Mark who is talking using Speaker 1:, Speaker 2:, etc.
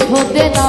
Speaker 1: ছোটে না